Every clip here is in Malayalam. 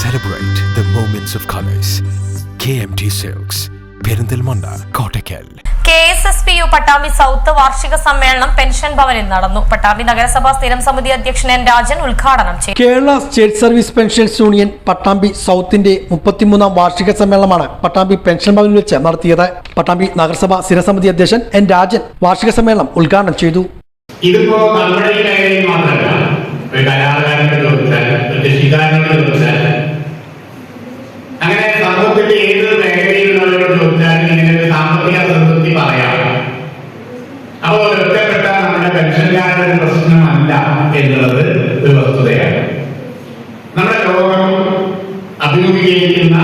Celebrate the moments of colors. KMT silks Perinthalmanna Kottakkal K S S P U Pattambi south വാർഷിക സമ്മേളനം പെൻഷൻ ഭവനിൽ നടന്നു പട്ടാമ്പി നഗരസഭാ സ്ഥിരം സമിതി അധ്യക്ഷൻ എൻ രാജൻ ഉദ്ഘാടനം ചെയ്തു Kerala state service pensions union Pattambi സൗത്തിന്റെ മുപ്പത്തിമൂന്നാം വാർഷിക സമ്മേളനമാണ് പട്ടാമ്പി പെൻഷൻ ഭവനിൽ വെച്ച് നടത്തിയത്. പട്ടാമ്പി നഗരസഭാ സ്ഥിര സമിതി അധ്യക്ഷൻ എൻ രാജൻ വാർഷിക സമ്മേളനം ഉദ്ഘാടനം ചെയ്തു. ഇതിപ്പോ നമ്മുടെ മേഖലയിൽ മാത്രമല്ല ഒരു കലാകാരനോട് ചോദിച്ചാൽ ഒരു കൃഷിക്കാരനോട് ചോദിച്ചാൽ സമൂഹത്തിന്റെ ഏത് മേഖലയിലുള്ളവരോട് ചോദിച്ചാലും ഇങ്ങനെ സാമ്പത്തിക സംതൃപ്തി പറയാം. അപ്പോൾ ഒറ്റപ്പെട്ട നമ്മുടെ പെൻഷൻകാരുടെ പ്രശ്നമല്ല എന്നുള്ളത് ഒരു വസ്തുതയാണ്. നമ്മുടെ ലോകം അഭിമുഖീകരിക്കുന്ന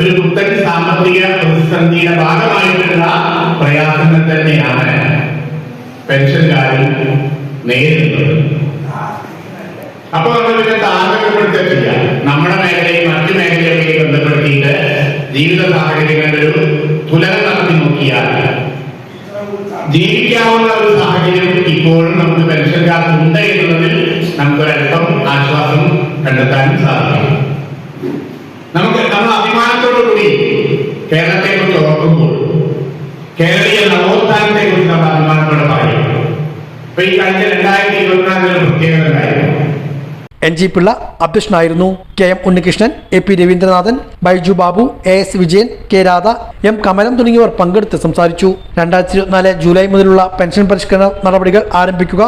ഒരു പുത്തൻ സാമ്പത്തിക പ്രതിസന്ധിയുടെ ഭാഗമായിട്ടുള്ള പ്രയാസങ്ങൾ തന്നെയാണ് പെൻഷൻകാരിൽ നേരിടുന്നത്. അപ്പൊ നമ്മൾ ഇതിനെ താരതമ്യപ്പെടുത്തില്ല നമ്മുടെ മേഖലയും മറ്റു മേഖലയൊക്കെ ബന്ധപ്പെടുത്തിയിട്ട് ജീവിത സാഹചര്യങ്ങളുടെ ഒരു തുലനം നടത്തി നോക്കിയാൽ ജീവിക്കാവുന്ന ഒരു സാഹചര്യം ഇപ്പോഴും നമുക്ക് പെൻഷൻകാർക്ക് ഉണ്ട് എന്നുള്ളതിൽ നമുക്കൊരല്പം ആശ്വാസം കണ്ടെത്താനും സാധിക്കും. നമുക്ക് നമ്മൾ അഭിമാനത്തോടു കൂടി കേരളത്തെ കുറിച്ച് ഓർക്കുമ്പോൾ കേരളീയ നവോത്ഥാനത്തെ കുറിച്ച് നമ്മൾ അഭിമാനത്തോടെ പറയും ഇപ്പൊ ഈ കഴിഞ്ഞ രണ്ടായിരത്തി ഇരുപത്തിനാലിൽ പ്രത്യേകത ഉണ്ടായിരുന്നു. എൻ ജി പിള്ള അധ്യക്ഷനായിരുന്നു K M Unnikrishnan A P Raveendranathan Baiju Babu A S Vijayan K Radha M Kamalam തുടങ്ങിയവർ പങ്കെടുത്ത് സംസാരിച്ചു. രണ്ടായിരത്തി ഇരുപത്തിനാല് ജൂലൈ മുതലുള്ള പെൻഷൻ പരിഷ്കരണ നടപടികൾ ആരംഭിക്കുക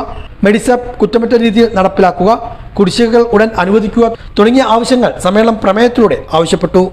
മെഡിസപ്പ് കുറ്റമറ്റ രീതിയിൽ നടപ്പിലാക്കുക കുടിശ്ശികകൾ ഉടൻ അനുവദിക്കുക തുടങ്ങിയ ആവശ്യങ്ങൾ സമ്മേളനം പ്രമേയത്തിലൂടെ ആവശ്യപ്പെട്ടു.